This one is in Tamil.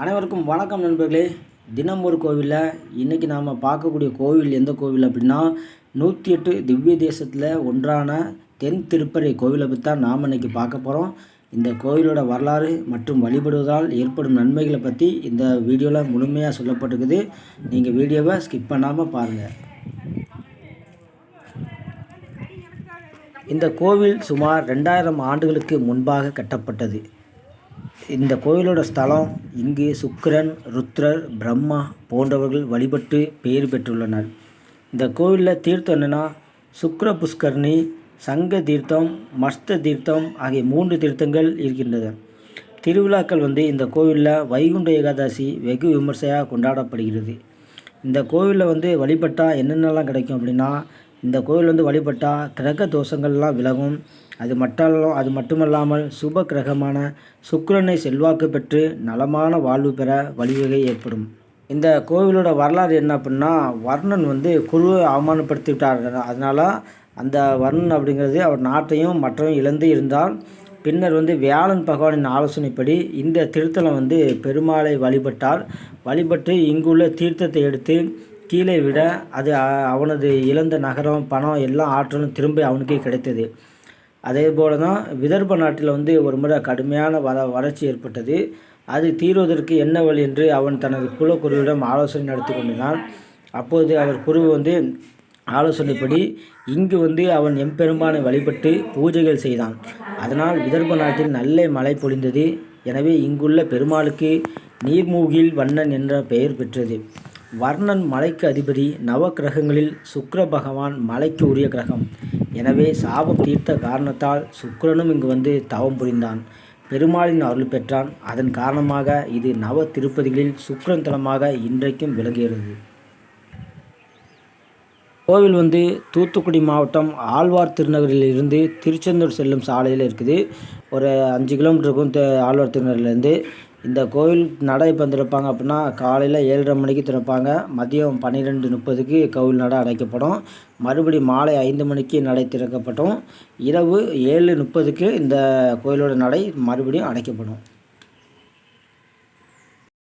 அனைவருக்கும் வணக்கம் நண்பர்களே. தினம் ஒரு கோவிலில் இன்றைக்கி நாம் பார்க்கக்கூடிய கோவில் எந்த கோவில் அப்படின்னா நூற்றி எட்டு திவ்ய தேசத்தில் ஒன்றான தென் திருப்பறை கோவிலை பற்றி தான் நாம் இன்றைக்கி பார்க்க போகிறோம் இந்த கோவிலோட வரலாறு மற்றும் வழிபடுவதால் ஏற்படும் நன்மைகளை பற்றி இந்த வீடியோவில் முழுமையாக சொல்லப்பட்டிருக்குது. நீங்கள் வீடியோவை ஸ்கிப் பண்ணாமல் பாருங்கள் இந்த கோவில் சுமார் ரெண்டாயிரம் ஆண்டுகளுக்கு முன்பாக கட்டப்பட்டது. இந்த கோயிலோட ஸ்தலம் இங்கு சுக்கிரன் ருத்ரர் பிரம்மா போன்றவர்கள் வழிபட்டு பெயர் பெற்றுள்ளனர். இந்த கோவிலில் தீர்த்தம் என்னென்னா சுக்கர புஷ்கரணி சங்க தீர்த்தம் மஸ்த தீர்த்தம் ஆகிய மூன்று தீர்த்தங்கள் இருக்கின்றது. திருவிழாக்கள் வந்து இந்த கோவிலில் வைகுண்ட ஏகாதசி வெகு விமர்சையாக கொண்டாடப்படுகிறது. இந்த கோவிலில் வந்து வழிபட்டால் என்னென்னலாம் கிடைக்கும் அப்படின்னா இந்த கோவில் வந்து வழிபட்டால் கிரக தோஷங்கள்லாம் விலகும். அது மட்டும் அது மட்டுமல்லாமல் சுப கிரகமான சுக்கிரனை செல்வாக்கு பெற்று நலமான வாழ்வு பெற வழிவகை ஏற்படும். இந்த கோவிலோட வரலாறு என்ன அப்படின்னா வர்ணன் வந்து குருவை அவமானப்படுத்தி விட்டார் அதனால் அந்த வர்ணன் அப்படிங்கிறது அவர் நாட்டையும் மற்றவையும் இழந்து இருந்தால் பின்னர் வந்து வியாழன் பகவானின் ஆலோசனைப்படி இந்த திருத்தலம் வந்து பெருமாளை வழிபட்டார். வழிபட்டு இங்குள்ள தீர்த்தத்தை எடுத்து கீழே விட அது அவனது இழந்த நகரம் பணம் எல்லாம் ஆற்றலும் திரும்ப அவனுக்கே கிடைத்தது. அதே போல் தான் விதர்ப நாட்டில் வந்து ஒரு முறை கடுமையான வள வறட்சி ஏற்பட்டது. அது தீர்வதற்கு என்ன வழி என்று அவன் தனது குலக்குருவிடம் ஆலோசனை நடத்தி கொண்டிருந்தான். அப்போது அவர் குரு வந்து ஆலோசனைப்படி இங்கு வந்து அவன் எம்பெரும்பானை வழிபட்டு பூஜைகள் செய்தான். அதனால் விதர்ப நாட்டில் நல்ல மழை பொழிந்தது. எனவே இங்குள்ள பெருமாளுக்கு நீர்மூகில் வண்ணன் என்ற பெயர் பெற்றது. வர்ணன் மலைக்கு அதிபதி நவ கிரகங்களில் சுக்கர பகவான் மலைக்கு உரிய கிரகம். எனவே சாபம் தீர்த்த காரணத்தால் சுக்கரனும் இங்கு வந்து தவம் புரிந்தான். பெருமாளின் அருள் பெற்றான். அதன் காரணமாக இது நவ திருப்பதிகளில் சுக்கரன் தலமாக இன்றைக்கும் விளங்குகிறது. கோவில் வந்து தூத்துக்குடி மாவட்டம் ஆழ்வார் திருநகரில் இருந்து திருச்செந்தூர் செல்லும் சாலையில் இருக்குது. ஒரு அஞ்சு கிலோமீட்டருக்கும் ஆழ்வார் திருநகர்லேருந்து. இந்த கோவில் நடை இப்போ திறப்பாங்க அப்படின்னா காலையில் ஏழரை மணிக்கு திறப்பாங்க மதியம் பன்னிரெண்டு முப்பதுக்கு கோவில் நடை அடைக்கப்படும். மறுபடி மாலை ஐந்து மணிக்கு நடை திறக்கப்படும். இரவு ஏழு முப்பதுக்கு இந்த கோயிலோட நடை மறுபடியும் அடைக்கப்படும்.